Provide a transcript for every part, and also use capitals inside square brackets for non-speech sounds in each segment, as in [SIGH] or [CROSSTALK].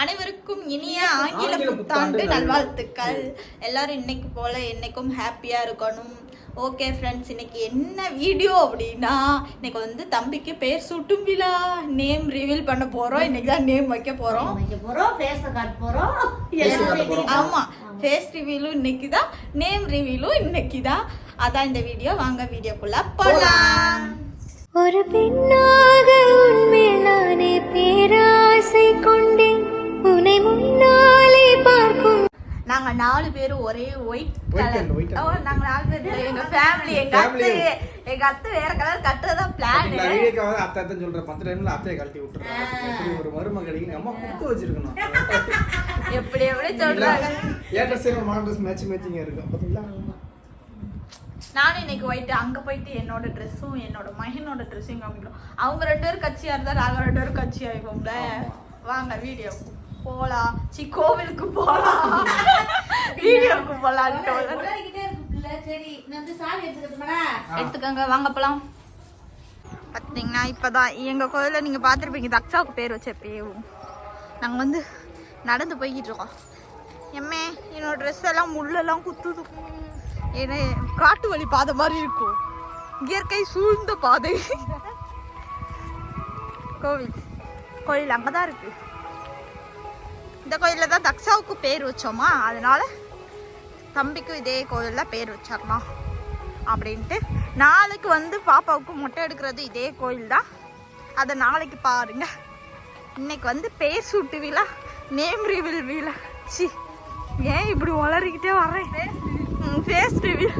அனைவருக்கும் இனிய ஆங்கில புத்தாண்டு நல்வாழ்த்துக்கள். எல்லாரும் இன்னைக்கு போல என்னைக்கும் ஹாப்பியா இருக்கணும். ஓகே ஃப்ரெண்ட்ஸ் இன்னைக்கு என்ன வீடியோ அப்படின்னா இன்னைக்கு வந்து தம்பிக்கு பேர் சூட்டும் விழா. நேம் ரிவீல் பண்ண போறோம். இன்னைக்கு தான் நேம் வைக்க போறோம். வைக்க போறோம். ஃபேஸ காட்ட போறோம். ஆமா. ஃபேஸ் ரிவீலும் இன்னைக்கு தான். நேம் ரிவீலும் இன்னைக்கு தான். அதான் இந்த வீடியோ வாங்க வீடியோக்குள்ள போலாம். ஒரு பெண்ணாக உன்மேல் நானே பேராசை கொண்டேன் உன்னை முன்னாலே பார்க்கும். நாங்க நாலு பேரும் ஒரே ஒயிட் and நாங்க நாலு பேர். எங்க ஃபேமிலி எங்க. அத்தை எங்க அத்தை வேற கலர் கட்டுறதா பிளான் தான் அத்தை அத்தைன்னு சொல்றேன் பத்து டைம்ல அத்தையை கழட்டி விட்டுறேன் எப்படி ஒரு மருமக கிடைக்கும் அம்மா கொடுத்து வச்சிருக்கணும். எப்படி எப்படி சொல்றாங்க? ஏன் ட்ரெஸ் மாடல் ட்ரெஸ் மேட்ச் மேட்சிங்கா இருக்கும் பாத்தீங்களா? நானும் இன்னைக்கு ஒயிட் அங்க போயிட்டு என்னோட ட்ரெஸ்ஸும் என்னோட மகனோட காமிக்கணும் அவங்க ரெண்டு பேரும் கட்சியா இருந்தா நாங்க ரெண்டு பேரும் கட்சி ஆயிப்போம்ல? வாங்க வீடியோ போலாம் சி கோவிலுக்கு போலாம் வீடியோக்கு போலாம் எடுத்துக்கோங்க வாங்க போலாம். பார்த்தீங்கன்னா இப்போதான் எங்கள் கோயிலில் நீங்கள் பார்த்துருப்பீங்க தக்ஷாவுக்கு பேர் வச்ச பேவும் நாங்கள் வந்து நடந்து போய்கிட்டு இருக்கோம். எம்மே என்னோட ட்ரெஸ் எல்லாம் முள்ளெல்லாம் குத்துது. ஏன்னா காட்டு வழி பாதை மாதிரி இருக்கும். இயற்கை சூழ்ந்த பாதை. கோவில். கோயில் அங்கே தான் இருக்கு. இந்த கோயிலில் தான் தக்ஷாவுக்கு பேர் வச்சோமா? அதனால் தம்பிக்கும் இதே கோயிலில் பேர் வச்சிடலாம் அப்படின்ட்டு நாளைக்கு வந்து பாப்பாவுக்கு மொட்டை எடுக்கிறது இதே கோயில் தான். அதை நாளைக்கு பாருங்க. இன்னைக்கு வந்து பேர் சூட்டு விழா நேம் ரிவில் விழா. சி ஏன் இப்படி வளரிக்கிட்டே வரேன் ஃபேஸ் ரிவில்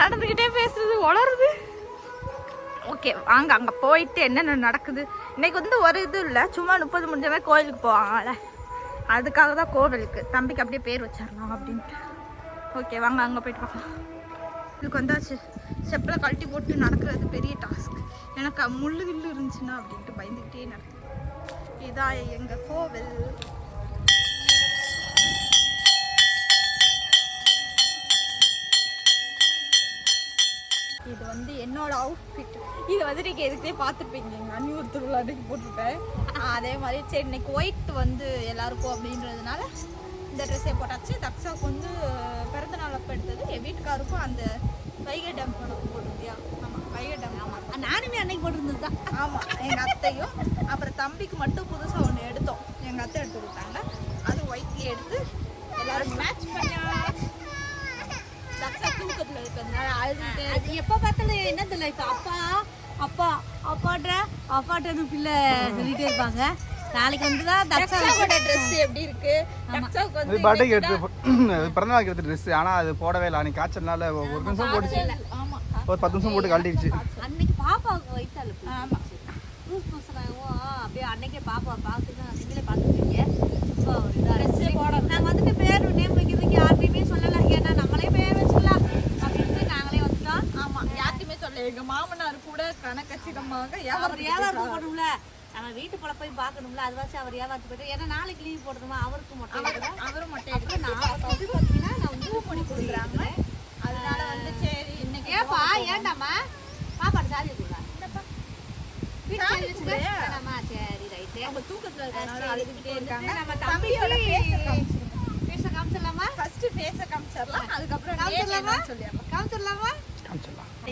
நடந்துக்கிட்டே பேசுறது வளருது. ஓகே வாங்க அங்கே போயிட்டு என்னென்ன நடக்குது? இன்னைக்கு வந்து ஒரு இது இல்லை சும்மா முப்பது முடிஞ்சவே கோயிலுக்கு போவாங்கல்ல. அதுக்காக தான் கோவிலுக்கு. தம்பிக்கு அப்படியே பேர் வச்சிடலாம் அப்படின்ட்டு. ஓகே வாங்க அங்கே போயிட்டு பார்க்கலாம். இதுக்கு வந்தாச்சு. செப்பலை கழட்டி போட்டு நடக்கிறது பெரிய டாஸ்க் எனக்கு முள்ளு கில்லு இருந்துச்சுன்னா அப்படின்ட்டு பயந்துக்கிட்டே நடக்குது இதான் எங்கள் கோவில். இது வந்து என்னோட அவுட்ஃபிட் இது வந்து நீங்கள் எதுக்கே பார்த்துருப்பீங்க. எங்கள் அன்னியூர் திருவிழா அன்னைக்கு போட்டிருப்பேன். அதே மாதிரி சரி இன்னைக்கு ஒயிட் வந்து எல்லாருக்கும் அப்படின்றதுனால இந்த ட்ரெஸ்ஸே போட்டாச்சு. தக்ஷாவுக்கு வந்து பிறந்த நாள் அப்போ எடுத்தது. என் வீட்டுக்காருக்கும் அந்த வைகை டேம் படம் போட்டிருக்கியா? ஆமாம் வைகை டேம் ஆமாம் நானுமே அன்னைக்கு போட்டிருந்தது தான். ஆமாம் எங்கள் அத்தையும் அப்புறம் தம்பிக்கு மட்டும் புதுசாக ஒன்று எடுத்தோம். எங்கள் அத்தை எடுத்து கொடுத்தாங்க. அது ஒயிட்லேயே எடுத்து எல்லாரும் மேட்ச் தக்ஷா தூக்கத்தில் இருக்கிறதுனால அழுதுகிட்டே அது எப்ப பார்த்தாலும் என்ன தெரியல இப்ப அப்பா அப்பா அப்பான்ற அப்பான்ற பிள்ளை சொல்லிட்டே இருப்பாங்க. நாளைக்கு வந்து தான் தக்ஷா தக்ஷாவோட ட்ரெஸ் எப்படி இருக்கு? தக்ஷாவுக்கு இது வந்து பர்த்டேக்கு எடுத்து பிறந்த நாளைக்கு எடுத்த ட்ரெஸ் ஆனால் அது போடவே இல்லை. அன்னைக்கு காய்ச்சல்னால ஒரு நிமிஷம் போட்டுச்சு. ஆமா. ஒரு பத்து நிமிஷம் போட்டு கழட்டிடுச்சு. அன்னைக்கு பாப்பாவுக்கு வயிற்றால ஆமா. லூஸ் மோசனாகவும் அப்படியே அன்னைக்கே பாப்பா பார்த்து தான் நீங்களே பார்த்துருக்கீங்க. இப்போ ஒரு இதாக Dress போட நாங்கள் வந்துட்டு பேர் நேம் வைக்கிறதுக்கு யார்கிட்டையுமே சொல்லலை ஏன்னா நம்மளே பேர் வச்சுக்கலாம் அப்படின்ட்டு நாங்களே வந்துட்டோம் ஆமா யார்ட்டுமே சொல்ல எங்க மாமனார் கூட கணக்கச்சிதமாக அவர் வியாபாரம் போகணும்ல. நம்ம வீட்டு பொழப்பையும் பார்க்கணும்ல. அது வச்சு அவர் வியாபாரத்துக்கு போயிட்டு ஏன்னா நாளைக்கு லீவ் போடுறோமா அவருக்கு மட்டும் அவர் அவரும் மொட்டை எடுத்து நான் பார்த்தீங்கன்னா நான் பூ பண்ணி கொடுக்குறாங்க அதனால வந்து சரி இன்னைக்கு ஏப்பா வச்சுக்கா வீட்டு சாவி காமிச்சிடலாமா? ஃபர்ஸ்ட் ஃபேஸ காமிச்சிடலாம். அதுக்கப்புறம் காமிச்சிடலாமா?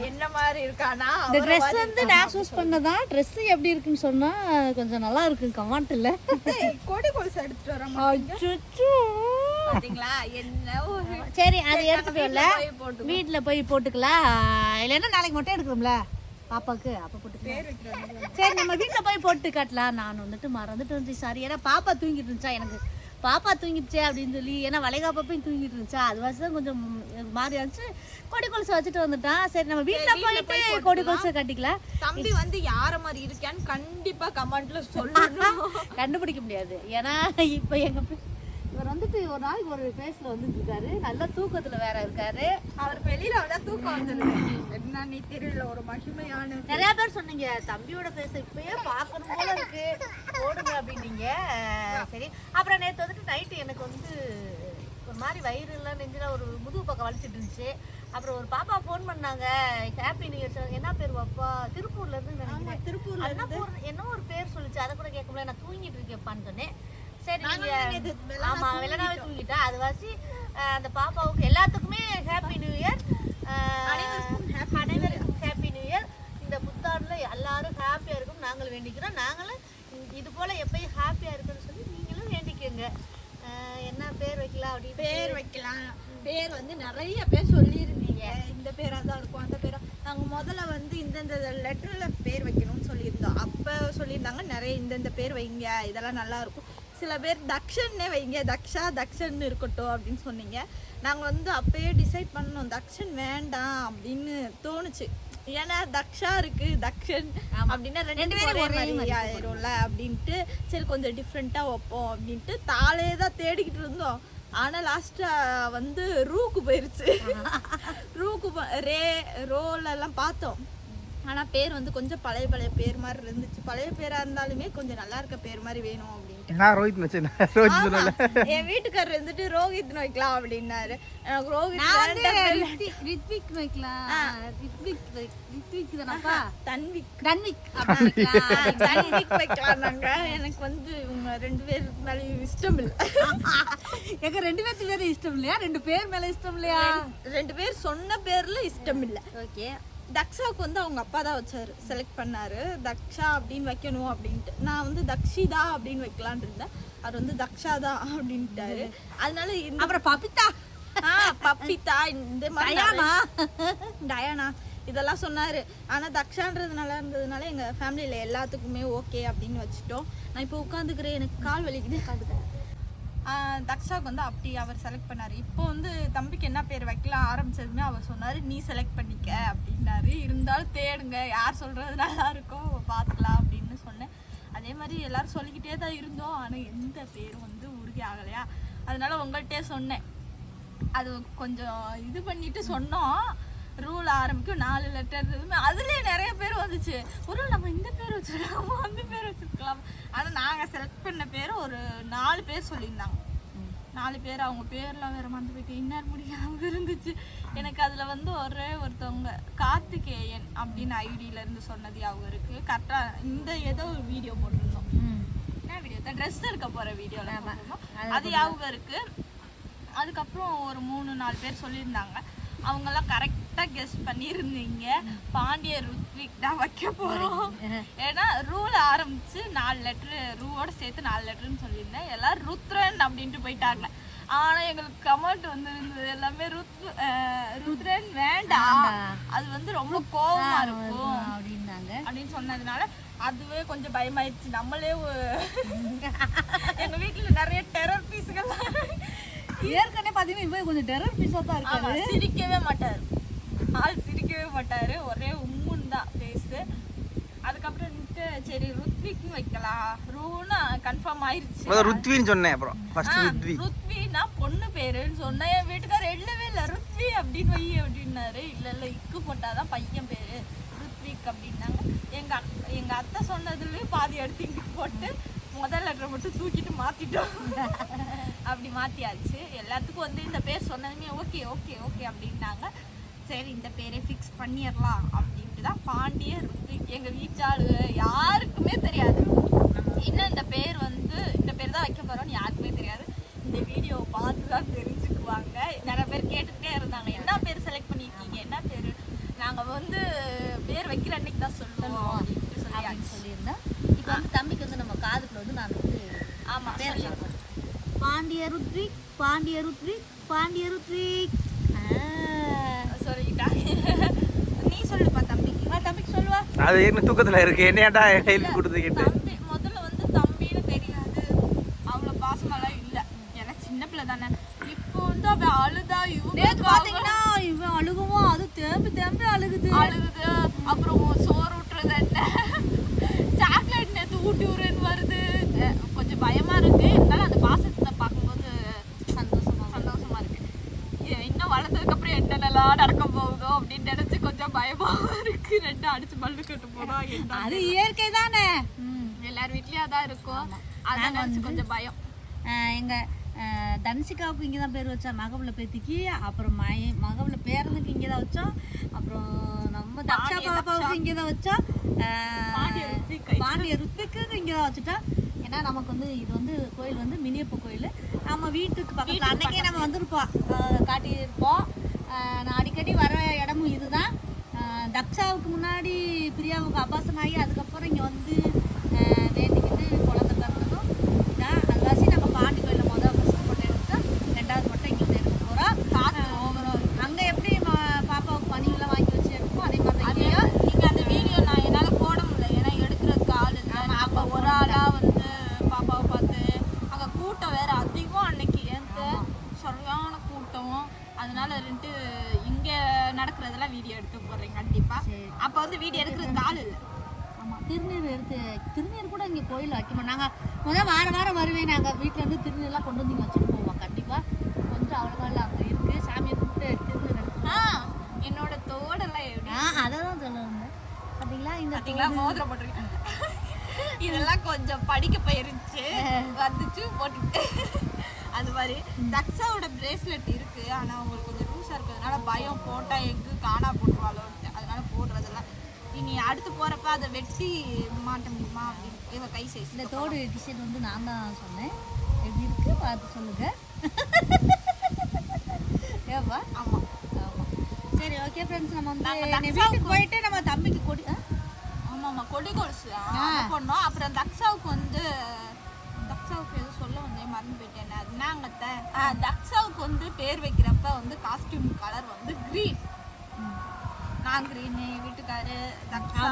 என்ன மாதிரி இருக்கானா? இந்த ட்ரெஸ் மாதிரி வந்து நான் சூஸ் பண்ணதான் ட்ரெஸ் எப்படி இருக்குன்னு சொன்னா கொஞ்சம் நல்லா இருக்கு கமெண்ட் இல்ல கொடி கொலுசு எடுத்துட்டு வரோம் பாத்தீங்களா? என்ன ஒரு சரி அது எடுத்துட்டு நம்ம வரல. வீட்ல போய் போட்டுக்கலாம். வீட்டுல போய் போட்டுக்கலாம். இல்லைன்னா நாளைக்கு மட்டும் எடுக்கிறோம்ல பாப்பாக்கு அப்ப வைக்கிறாங்க சரி நம்ம வீட்டுல போய் போட்டு காட்டலாம். நான் வந்துட்டு மறந்துட்டு இருந்துச்சு சாரி. ஏன்னா பாப்பா தூங்கிட்டு இருந்துச்சா எனக்கு. பாப்பா தூங்கிடுச்சே அப்படின்னு சொல்லி ஏன்னா வளைகாப்பையும் தூங்கிட்டு இருந்துச்சா? அது வச்சு தான் கொஞ்சம் மாறி இருந்துச்சு கொடி கொலுசு வச்சுட்டு வந்துட்டான் சரி நம்ம வீட்டுல போயிட்டு போய் கொடி. கொலுசு கட்டிக்கலாம். தம்பி வந்து யார மாதிரி இருக்கான்னு கண்டிப்பா கமெண்ட்ல சொல்லணும். [LAUGHS] கண்டுபிடிக்க முடியாது. ஏன்னா இப்போ எங்க பே- இவர் வந்துட்டு ஒரு நாளைக்கு ஒரு ஃபேஸ்ல வந்துட்டு இருக்காரு. நல்ல தூக்கத்துல வேற இருக்காரு. அவர் வெளியில வந்தா தூக்கம் வந்துருது. என்ன நீ தெரியல ஒரு மகிமையான நிறைய பேர் சொன்னீங்க தம்பியோட ஃபேஸ் இப்பயே பார்க்கணும் போல இருக்கு. போடுங்க அப்படின்னீங்க. சரி. அப்புறம் நேற்று வந்துட்டு நைட்டு எனக்கு வந்து ஒரு மாதிரி வயிறு எல்லாம் நெஞ்சில ஒரு முதுகு பக்கம் வலிச்சிட்டு இருந்துச்சு. அப்புறம் ஒரு பாப்பா ஃபோன் பண்ணாங்க. ஹாப்பி நியூ இயர் என்ன பேர் பாப்பா? திருப்பூர்ல இருந்து நினைக்கிறேன். திருப்பூர்ல என்ன ஒரு பேர் சொல்லுச்சு. அதை கூட கேட்க முடியல. நான் தூங்கிட்டு இருக்கேன்ப்பான்னு சொன்னேன். சரி நாங்க நீங்க நேத்து வெள்ளனா ஆமா வெள்ளனாவே தூங்கிட்டா? அது வாசி அந்த பாப்பாவுக்கு எல்லாத்துக்குமே ஹாப்பி நியூ இயர் அனைவருக்கும் ஹாப்பி நியூ இயர் இந்த புத்தாண்டுல எல்லாரும் ஹாப்பியா இருக்கும் நாங்கள் வேண்டிக்கிறோம். நாங்களும் இது போல எப்பயும் ஹாப்பியா இருக்குன்னு சொல்லி நீங்களும் வேண்டிக்கோங்க. என்ன பேர் வைக்கலாம் அப்படின்னு பேர் வைக்கலாம். பேர் வந்து நிறைய பேர் சொல்லியிருந்தீங்க. இந்த பேரா தான் இருக்கும் அந்த பேரா. நாங்கள் முதல்ல வந்து இந்தந்த லெட்டரில் பேர் வைக்கணும்னு சொல்லியிருந்தோம். அப்போ சொல்லியிருந்தாங்க நிறைய இந்தந்த பேர் வைங்க இதெல்லாம் நல்லா இருக்கும். சில பேர் தக்ஷன்னே வைங்க தக்ஷா தக்ஷன் இருக்கட்டும் அப்படின்னு சொன்னீங்க. நாங்கள் வந்து அப்பயே டிசைட் பண்ணோம் தக்ஷன் வேண்டாம் அப்படின்னு தோணுச்சு. ஏன்னா தக்ஷா இருக்கு தக்ஷன் அப்படின்னா ரெண்டு பேரும் ஒரே மாதிரி ஆயிரும்ல அப்படின்ட்டு சரி கொஞ்சம் டிஃப்ரெண்ட்டாக வைப்போம் அப்படின்ட்டு தாளே தான் தேடிக்கிட்டு இருந்தோம். ஆனால் லாஸ்ட்டாக வந்து ரூக்கு போயிருச்சு. ரூக்கு போ- ரே ரோல எல்லாம் பார்த்தோம். ஆனால் பேர் வந்து கொஞ்சம் பழைய பழைய பேர் மாதிரி இருந்துச்சு. பழைய பேராக இருந்தாலுமே கொஞ்சம் நல்லா இருக்க பேர் மாதிரி வேணும் அப்படின்ட்டு. நான் ரோஹித் வச்சேன் என் வீட்டுக்காரர் வந்துட்டு ரோஹித் வைக்கலாம் அப்படின்னாரு. எனக்கு ரோஹித். ரித்விக் வைக்கலாம் ரித்விக் ரித்விக் தானப்பா? தன்விக். தன்விக் தன்விக் வைக்கலாம் எனக்கு வந்து இவங்க ரெண்டு பேர் மேலேயும் இஷ்டம் இல்லை. எங்க ரெண்டு பேர்த்து பேரும் இஷ்டம் இல்லையா? ரெண்டு பேர் மேல இஷ்டம் இல்லையா? ரெண்டு பேர் சொன்ன பேர்ல இஷ்டம் இல்லை. ஓகே. தக்ஷாவுக்கு வந்து அவங்க அப்பா தான் வச்சாரு செலக்ட் பண்ணாரு. தக்ஷா அப்படின்னு வைக்கணும் அப்படின்ட்டு. நான் வந்து தக்ஷிதா அப்படின்னு வைக்கலான்னு இருந்தேன். அவர் வந்து தக்ஷா தான் அப்படின்ட்டாரு. அதனால அப்புறம் பபிதா. ஆ, பப்பிதா இந்த மாதிரி டயானா. இதெல்லாம் சொன்னாரு. ஆனா தக்ஷான்றதுனால இருந்ததுனால எங்க ஃபேமிலியில எல்லாத்துக்குமே ஓகே அப்படின்னு வச்சுட்டோம். நான் இப்போ உட்காந்துக்கிறேன். எனக்கு கால் வலிக்குது. உட்காந்துக்கிறேன் தக்ஷாவுக்கு வந்து அப்படி அவர் செலக்ட் பண்ணார். இப்போ வந்து தம்பிக்கு என்ன பேர் வைக்கலாம் ஆரம்பிச்சதுமே அவர் சொன்னார் நீ செலக்ட் பண்ணிக்க அப்படின்னாரு. இருந்தாலும் தேடுங்க யார் சொல்கிறது நல்லா இருக்கும் பார்த்துக்கலாம் அப்படின்னு சொன்னேன். அதே மாதிரி எல்லாரும் சொல்லிக்கிட்டே தான் இருந்தோம். ஆனால் எந்த பேரும் வந்து உறுதி ஆகலையா? அதனால உங்கள்கிட்டே சொன்னேன். அது கொஞ்சம் இது பண்ணிட்டு சொன்னோம். ரூல் ஆரம்பிக்கும். நாலு லெட்டர் அதுலயே நிறைய பேர் வந்துச்சு. ஒரு நம்ம இந்த பேர் வச்சிருக்கலாமா அந்த பேர் வச்சிருக்கலாம். ஆனா நாங்க செலக்ட் பண்ண பேர் ஒரு நாலு பேர் சொல்லியிருந்தாங்க. நாலு பேர் அவங்க பேர்லாம் வேற மறந்து போயிட்டு இன்னர் முடியாம இருந்துச்சு. எனக்கு அதுல வந்து ஒரே ஒருத்தவங்க கார்த்திகேயன் அப்படின்னு ஐடியில இருந்து சொன்னது அவங்க இருக்கு. கரெக்டா இந்த ஏதோ ஒரு வீடியோ போட்டிருந்தோம். என்ன வீடியோ தான் ட்ரெஸ் எடுக்க வீடியோல போட்டிருந்தோம். அது ஞாபகம் இருக்கு. அதுக்கப்புறம் ஒரு மூணு நாலு பேர் சொல்லியிருந்தாங்க. அவங்கெல்லாம் கரெக்டாக கெஸ் பண்ணியிருந்தீங்க. பாண்டிய ருத்விக் தான் வைக்க போகிறோம் [LAUGHS] ஏன்னா ரூல் ஆரம்பிச்சு நாலு லெட்ரு ரூவோட சேர்த்து நாலு லெட்டர்னு சொல்லியிருந்தேன். எல்லாரும் ருத்ரன் அப்படின்ட்டு போயிட்டாங்க. ஆனால் எங்களுக்கு கமெண்ட் வந்து இருந்தது எல்லாமே ருத் ருத்ரன் வேண்டாம் அது வந்து ரொம்ப கோவமா இருக்கும். அப்படின்னாங்க. அப்படின்னு சொன்னதுனால அதுவே கொஞ்சம் பயமாயிடுச்சு. நம்மளே ஒரு- [LAUGHS] எங்க வீட்டுல நிறைய டெரர் பீஸுகள் ஏற்கனவே பாத்தீங்கன்னா இவன் கொஞ்சம் டெரர் பீஸா தான் இருக்காரு. சிரிக்கவே மாட்டாரு. ஆள் சிரிக்கவே மாட்டாரு. ஒரே உம்முன்னு தான் ஃபேஸு அதுக்கப்புறம் வந்துட்டு சரி ருத்விக்னு வைக்கலாம் ரூன்னு கன்ஃபார்ம் ஆயிருச்சு. ருத்வின்னு சொன்னேன் அப்புறம். ஃபர்ஸ்ட் ருத்வி. ருத்வினா பொண்ணு பேருன்னு சொன்னேன். என் வீட்டுக்காரர் இல்லவே இல்லை. ருத்வி அப்படின்னு வை அப்படின்னாரு. இல்ல இல்ல இக்கு போட்டாதான் பையன் பேரு. ருத்விக் அப்படின்னாங்க. எங்க அக்- எங்க அத்தை சொன்னதுலயே பாதி எடுத்து இங்க போட்டு முதல் லெட்டர் மட்டும் தூக்கிட்டு மாத்திட்டோம். அப்படி மாத்தியாச்சு. எல்லாத்துக்கும் வந்து இந்த பேர் சொன்னதுமே ஓகே ஓகே ஓகே அப்படின்னாங்க. சரி இந்த பேரே ஃபிக்ஸ் பண்ணிடலாம் அப்படின்ட்டு தான் பாண்டிய ருத்விக் எங்க வீட்டாளு யாருக்குமே தெரியாது. இன்னும் இந்த பேர் வந்து இந்த பேர் தான் வைக்க போறோம்னு யாருக்குமே தெரியாது. இந்த வீடியோவை பார்த்து தான் தெரிஞ்சுக்குவாங்க. நிறைய பேர் கேட்டுக்கிட்டே இருந்தாங்க. என்ன பேர் செலக்ட் பண்ணியிருக்கீங்க? என்ன பேர்? நாங்கள் வந்து பேர் வைக்கிற அன்னைக்கு தான் சொல்லுவோம் அப்படின்ட்டு சொல்லியாச்சு. சொல்லியிருந்தேன் இப்போ வந்து தம்பிக்கு வந்து நம்ம காதுக்குள்ள வந்து நான் வந்து ஆமாம் பேர் சொல்லி. பாண்டிய ருத்விக் பாண்டிய ருத்விக் பாண்டிய ருத்விக் சொல்லிட்டாங்க நீ சொல்லுப்பா தம்பிக்கு ஆ, தம்பிக்கு சொல்லுவா அது ஏற்கனவே தூக்கத்துல இருக்கு? என்னையாட்டா ஹெல்ப் கொடுத்து கேட்டு. தம்பி முதல்ல வந்து தம்பின்னு தெரியாது. அவ்வளோ பாசமெல்லாம் இல்லை. ஏன்னா சின்ன பிள்ளை தானே. இப்போ வந்து அவ அழுதா நேத்து இவங்க பாத்தீங்கன்னா இவன் அழுகுவோம் அது தேம்பி தேம்பி அழுகுது. அழுகுது. அப்புறம் சோறு ஊட்டுறது என்ன? சாக்லேட் நேற்று ஊட்டி விடுறேன்னு வருது. கொஞ்சம் பயமா இருக்கு. இருந்தாலும் அந்த பாசத்தை பார்க்கும்போது சந்தோஷமா சந்தோஷமா இருக்கு. இன்னும் வளர்ந்ததுக்கு அப்புறம் என்னென்னலாம் நடக்க போகுதோ அப்படின்னு நினைச்சு கொஞ்சம் பயமா இருக்கு. ரெண்டு அடிச்சு மல்லு கட்டு என்ன? அது இயற்கை தானே. எல்லார் வீட்லயும் அதான் இருக்கும். அதான் நினைச்சு கொஞ்சம் பயம். எங்க தன்சிகாவுக்கு இங்கே தான் பேர் வச்சோம் மகவுல பேத்திக்கு அப்புறம் மய மகவுல பேரனுக்கு இங்கே தான் வச்சோம் அப்புறம் நம்ம தக்ஷா பாப்பாவுக்கு இங்கே தான் வச்சோம் பாண்டிய ருத்விக்கு இங்கே தான் வச்சுட்டோம் ஏன்னா நமக்கு வந்து இது வந்து கோயில் வந்து மினியப்ப கோயில். நம்ம வீட்டுக்கு பக்கத்தில் அன்னைக்கே நம்ம வந்திருப்போம். காட்டியிருப்போம். நான் அடிக்கடி வர இடமும் இதுதான். தக்ஷாவுக்கு முன்னாடி பிரியாவுக்கு அபாசம் ஆகி அதுக்கப்புறம் இங்கே வந்து அஹ் வேண்டிக்கிட்டு குழந்தை பிறந்ததும் இதான் அதுவாசி நம்ம பாண்டி கோயிலில் மொதல் ஃபஸ்ட்டு போட்டோ எடுத்தா ரெண்டாவது போட்டோ இங்கே வந்து எடுக்க போகிறோம் காற்று ஓவரம் அங்கே எப்படி ம- பாப்பாவுக்கு பனியெல்லாம் வாங்கி வச்சு எடுப்போம் அதே மாதிரி தான் இங்கேயும் நீங்க அந்த வீடியோ நான் என்னால போட முடியல ஏன்னா எடுக்கிறதுக்கு ஆள் இல்லை நான் அப்ப ஒரு ஆளா வந்து பாப்பாவை பார்த்து அங்க கூட்டம் வேற அதிகம் அன்னைக்கு ஏன்ட்டு சரியான கூட்டம் அதனால ரெண்டு இங்க நடக்கிறதெல்லாம் வீடியோ எடுக்க போறேன் கண்டிப்பா அப்ப வந்து வீடியோ எடுக்கிறதுக்கு ஆள் இல்லை ஆமாம் திருநீர் எடுத்து திருநீர் கூட இங்கே கோயில் வைக்க மாட்டோம் நாங்கள் முதல் வார வாரம் வருவேன் நாங்கள் திருநீர்லாம் கொண்டு வந்து இங்கே வச்சுட்டு போவோம் கண்டிப்பாக கொஞ்சம் அவ்வளோவா இல்லை அங்கே இருக்குது சாமியை கும்பிட்டு திருநீர் எடுத்து ஆ, என்னோட தோடெல்லாம் எப்படி? அதை தான் சொல்ல வந்தேன் பார்த்தீங்களா இந்த பாத்தீங்களா? மோதிரம் போட்டிருக்கேன். இதெல்லாம் கொஞ்சம் படிக்க போயிருந்துச்சு வந்துச்சு போட்டுட்டு. அது மாதிரி தக்ஷாவோட பிரேஸ்லெட் இருக்கு. ஆனா உங்களுக்கு கொஞ்சம் லூஸா இருக்கிறதுனால பயம் போட்டா எங்கு காணா போட்டுருவாளோன்ட்டு. அதனால போடுறதில்ல இனி அடுத்து போறப்ப அதை வெட்டி மாட்ட முடியுமா அப்படின்னு. இவ கை சைஸ் இந்த தோடு டிஷர்ட் வந்து நான் தான் சொன்னேன். பார்த்து சொல்லுங்க. ஏப்பா ஆமா. ஆமாம் சரி ஓகே ஃப்ரெண்ட்ஸ் நம்ம வந்து வீட்டுக்கு போயிட்டு நம்ம தம்பிக்கு கொடி ஆ? ஆமா ஆமா கொடி கொலுசு பண்ணோம் அப்புறம் தக்ஷாவுக்கு வந்து தக்ஷாவுக்கு எதுவும் சொல்ல வந்தேன் மறந்து போயிட்டேன். அது என்னங்கத்த தக்ஷாவுக்கு வந்து பேர் வைக்கிறப்ப வந்து காஸ்டியூம் கலர் வந்து க்ரீன் நான் க்ரீன் வீட்டுக்காரு தக்ஷா.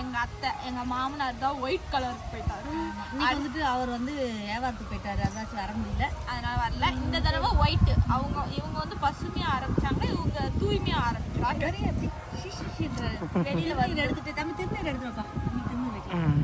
எங்க அத்தை எங்க மாமனார் தான் ஒயிட் கலருக்கு போயிட்டாரு. இன்னைக்கு வந்துட்டு அவர் வந்து வியாபாரத்துக்கு போயிட்டாரு. அதாச்சும் வர முடியல. அதனால வரல. இந்த தடவை ஒயிட் அவங்க இவங்க வந்து பசுமையா ஆரம்பிச்சாங்க. இவங்க தூய்மையா ஆரம்பிச்சாங்க. வெளியில வந்து எடுத்துட்டு தம்பி திருநீர் எடுத்துருப்பா நீ திருநீர் வைக்கலாம்.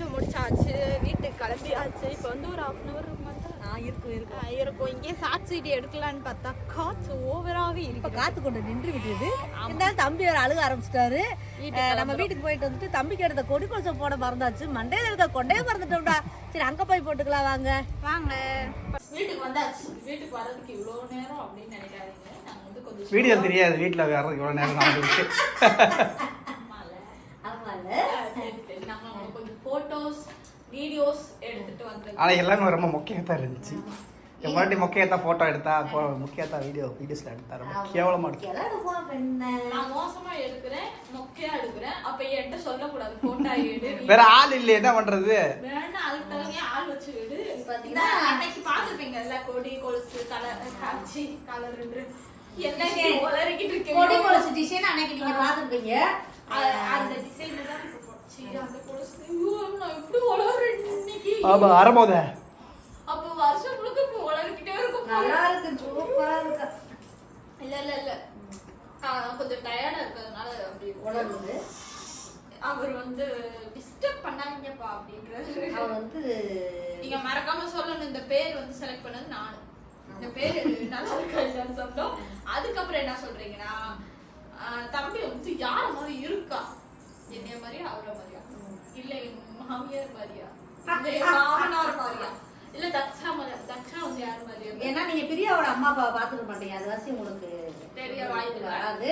வச்சு முடிச்சாச்சு வீட்டுக்கு கிளம்பியாச்சு. இப்போ வந்து ஒரு ஹாஃப் அன் ஹவர் ஆ இருக்கும் இருக்கும். இருக்கும். இங்கே ஷார்ட் சீடி எடுக்கலான்னு பார்த்தா காற்று ஓவராகவே இப்போ இருக்கு காத்து கொண்டு நின்று விட்டுது. இருந்தாலும் தம்பி வேற அழுக ஆரம்பிச்சிட்டாரு. நம்ம வீட்டுக்கு போயிட்டு வந்துட்டு தம்பிக்கு எடுத்த கொடி கொலுசை போட மறந்தாச்சு. மண்டையில எடுத்த கொண்டே மறந்துட்டோம்டா. சரி அங்க போய் போட்டுக்கலாம் வாங்க. வாங்க. வீட்டுக்கு வந்தாச்சு. வீட்டுக்கு வர்றதுக்கு இவ்வளோ நேரம் அப்படின்னு நினைக்காதீங்க. கொஞ்சம் வீடியோ தெரியாது. வீட்டில் வர்றதுக்கு இவ்வளோ நேரம் [LAUGHS] நான் இருக்கு சரி, சரி, நாங்க உங்களுக்கு கொஞ்சம் போட்டோஸ் வீடியோஸ் எடுத்துட்டு வந்து ஆனால் எல்லாமே ரொம்ப முக்கியத்தான் இருந்துச்சு. மறுபடி முக்கியத்தா ஃபோட்டோ எடுத்தா அப்போ முக்கியத்தா வீடியோ வீடியோஸில் எடுத்தா ரொம்ப இருக்கு நான் மோசமா எடுக்கிறேன் மொக்கையா எடுக்கிறேன். அப்ப என்கிட்ட சொல்லக்கூடாது போட்டோ எடு [LAUGHS] வேற ஆள் இல்லை என்ன பண்றது? வேணா அதுக்கு தகுந்த ஆள் வச்சு விடு இந்த அன்னைக்கு பாத்துருப்பீங்கல்ல கொடி கொலுசு கலர் காட்சி கலர் என்ன உளறிக்கிட்டு கொடி இருக்கீங்க கொலுசு டிசைன் அன்னைக்கு நீங்க பாத்துருப்பீங்க அந்த டிசைன் தான் அப்ப வருஷம் முழுக்க இப்ப உளறிக்கிட்டே இருக்கும் போல. நல்லா இருக்கு சூப்பரா இருக்கு. இல்ல இல்ல இல்ல. கொஞ்சம் டயர்டா இருக்கிறதுனால அப்படி அவர் வந்து டிஸ்டர்ப் பண்ணாதீங்கப்பா அப்படின்றது வந்து நீங்க மறக்காம சொல்லணும் இந்த பேர் வந்து செலக்ட் பண்ணது நானு. இந்த பேர் நல்லா இருக்கா இல்லைன்னு சொன்னோம் அதுக்கப்புறம் என்ன சொல்றீங்கன்னா தம்பி வந்து யார மாதிரி இருக்கா? என்னைய மாதிரியா அவரை மாதிரியா? இல்ல மாமியார் மாதிரியா? மாமனார் மாதிரியா? இல்ல தக்ஷா மாதிரி தக்ஷா வந்து யார் மாதிரியா? ஏன்னா நீங்க பிரியாவோட அம்மா அப்பாவை பாத்துக்க மாட்டீங்க. அது வாசி உங்களுக்கு தெரிய வாய்ப்பு வராது.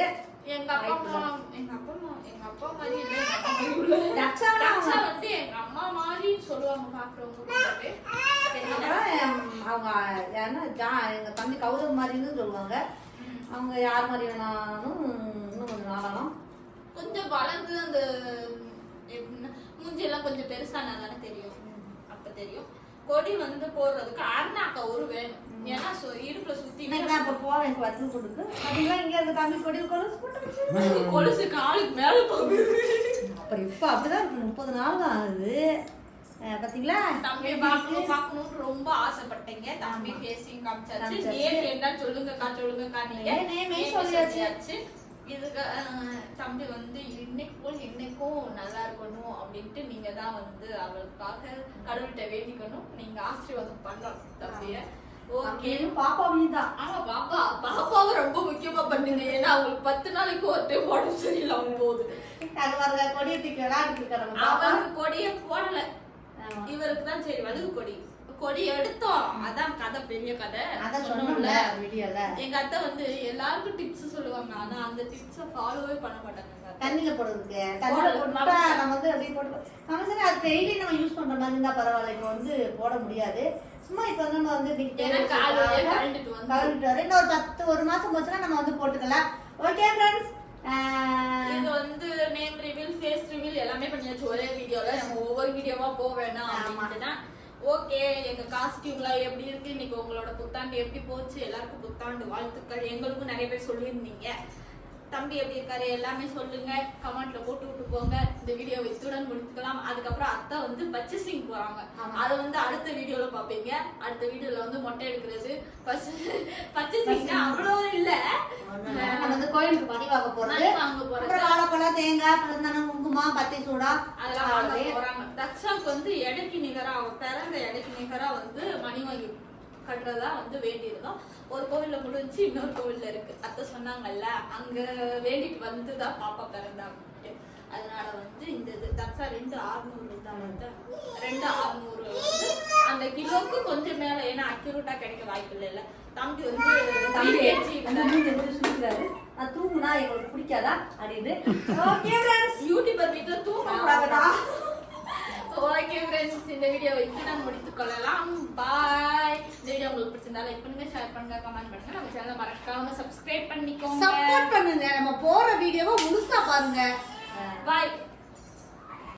எங்க அப்பா அம்மா எங்க அப்பா அம்மா எங்க அப்பா மாதிரி இல்ல மாதிரி தக்ஷா தக்ஷா வந்து எங்க அம்மா மாதிரின்னு சொல்லுவாங்க பாக்குறவங்க அவங்க ஜா எங்க தம்பி கௌதம் மாதிரின்னு சொல்லுவாங்க. அவங்க யார் மாதிரி வேணாலும் இன்னும் கொஞ்சம் நாளாலும் கொஞ்சம் வளர்ந்து அந்த மூஞ்சியெல்லாம் கொஞ்சம் பெருசானா தானே தெரியும். அப்ப தெரியும். கொடி வந்து போடுறதுக்கு அருணாக்கா ஒரு வேணும் ஏன்னா இடுப்புல சுத்தி நான் இப்போ போவேன் எனக்கு வச்சு கொடுக்கு இங்க இருக்க தம்பி கொடி கொலுசு [LAUGHS] கொலுசு காலுக்கு மேல போகுது. அப்படிதான் இருக்கு. முப்பது நாள் தான் ஆகுது. பாத்தீங்களா? தம்பி பார்க்கணும் பார்க்கணும்னு ரொம்ப ஆசைப்பட்டீங்க. தம்பி பேசியும் காமிச்சாச்சு. நேம் என்ன சொல்லுங்கக்கா சொல்லுங்கக்கா நீங்க. name சொல்லியாச்சு. இதுக்கு தம்பி வந்து இன்னைக்கு போல் இன்னைக்கும் நல்லா இருக்கணும் அப்படின்ட்டு நீங்க தான் வந்து அவளுக்காக கடவுள்கிட்ட வேண்டிக்கணும். நீங்க ஆசீர்வாதம் பண்ணணும் தம்பிய. ஓகே. பாப்பாவையும் தான். ஆமா பாப்பா பாப்பாவை ரொம்ப முக்கியமா பண்ணுங்க. ஏன்னா அவங்களுக்கு பத்து நாளைக்கு ஒரு டைம் உடம்பு சரியில்லாம போகுது. அது மாதிரி கொடியை தூக்கி விளையாடிட்டு இருக்காங்க கொடிய போடல. இவருக்கு தான் சரி வலுகு கொடி. கொடி எடுத்தோம் அதான் கதை பெரிய கதை. அதான் சொன்னோம்ல வீடியோல. எங்க அத்தை வந்து எல்லாருக்கும் டிப்ஸ் சொல்லுவாங்க. ஆனா அந்த டிப்ஸ ஃபாலோவே பண்ண மாட்டாங்க. தண்ணியில போடுறதுக்கு. தண்ணியில போட்டா நம்ம வந்து அப்படியே போட்டு நம்ம சரி அது டெய்லி நம்ம யூஸ் பண்ற மாதிரி இருந்தா பரவாயில்ல. இப்போ வந்து போட முடியாது. சும்மா இப்போ வந்து நம்ம வந்து கழுவிட்டு இன்னும் ஒரு பத்து ஒரு மாசம் போச்சுன்னா நம்ம வந்து போட்டுக்கலாம். ஓகே ஃப்ரெண்ட்ஸ் இது வந்து நேம் ரிவீல் ஃபேஸ் ரிவீல் எல்லாமே பண்ணியாச்சு. ஒரே வீடியோல. நம்ம ஒவ்வொரு வீடியோவா. அப்படின்ட்டு தான் ஓகே எங்க காஸ்டியூம்லாம் எப்படி இருக்கு? இன்னைக்கு உங்களோட புத்தாண்டு எப்படி போச்சு? எல்லாருக்கும் புத்தாண்டு வாழ்த்துக்கள். எங்களுக்கும் நிறைய பேர் சொல்லியிருந்தீங்க. தம்பி எப்படி இருக்காரு எல்லாமே சொல்லுங்க. கமெண்ட்ல போட்டு விட்டு போங்க. இந்த வீடியோ இத்துடன் முடித்துக்கலாம். அதுக்கப்புறம் அத்தை வந்து பர்ச்சேசிங் போறாங்க. அதை வந்து அடுத்த வீடியோல பாப்பீங்க அடுத்த வீடியோல வந்து மொட்டை எடுக்கிறது. பர்ச்சேசிங் அவ்வளோ இல்ல. வந்து கோயிலுக்கு பணி வாங்க போறது. வாங்க போறது. வாழைப்பழம் தேங்காய் பிறந்தானம் குங்குமம் பத்தி சூடா. அதெல்லாம் போறாங்க. தக்ஷாவுக்கு வந்து எடைக்கு நிகரா அவ பிறந்த எடைக்கு நிகரா வந்து மணி வாங்கி கட்டுறதா வந்து வேண்டியிருந்தோம். ஒரு கோவில்ல முடிஞ்சு இன்னொரு கோவில்ல இருக்கு. அத்தை சொன்னாங்கல்ல அங்க வேண்டிட்டு வந்து தான் பாப்பா பிறந்தாங்க அதனால வந்து இந்த இது தக்ஷா ரெண்டு ஆறுநூறு தான் வந்து ரெண்டு ஆறுநூறு வந்து அந்த கிலோக்கு கொஞ்சம் மேல. ஏன்னா அக்யூரேட்டா கிடைக்க வாய்ப்பு இல்லைல்ல தம்பி வந்து தம்பி சுத்திக்கிறாரு நான் தூங்குனா எங்களுக்கு பிடிக்காதா? அப்படின்னு யூடியூபர் வீட்ல தூங்கக்கூடாதுடா. ஓகே ஃப்ரெண்ட்ஸ் இந்த வீடியோவை இத்துடன் முடித்துக் கொள்ளலாம். பாய் இந்த வீடியோ உங்களுக்கு பிடிச்சிருந்தா லைக் பண்ணுங்க ஷேர் பண்ணுங்க கமெண்ட் பண்ணுங்க. நம்ம சேனலை மறக்காம சப்ஸ்கிரைப் பண்ணிக்கோங்க. சப்போர்ட் பண்ணுங்க. நம்ம போற வீடியோவை முழுசா பாருங்க. பாய்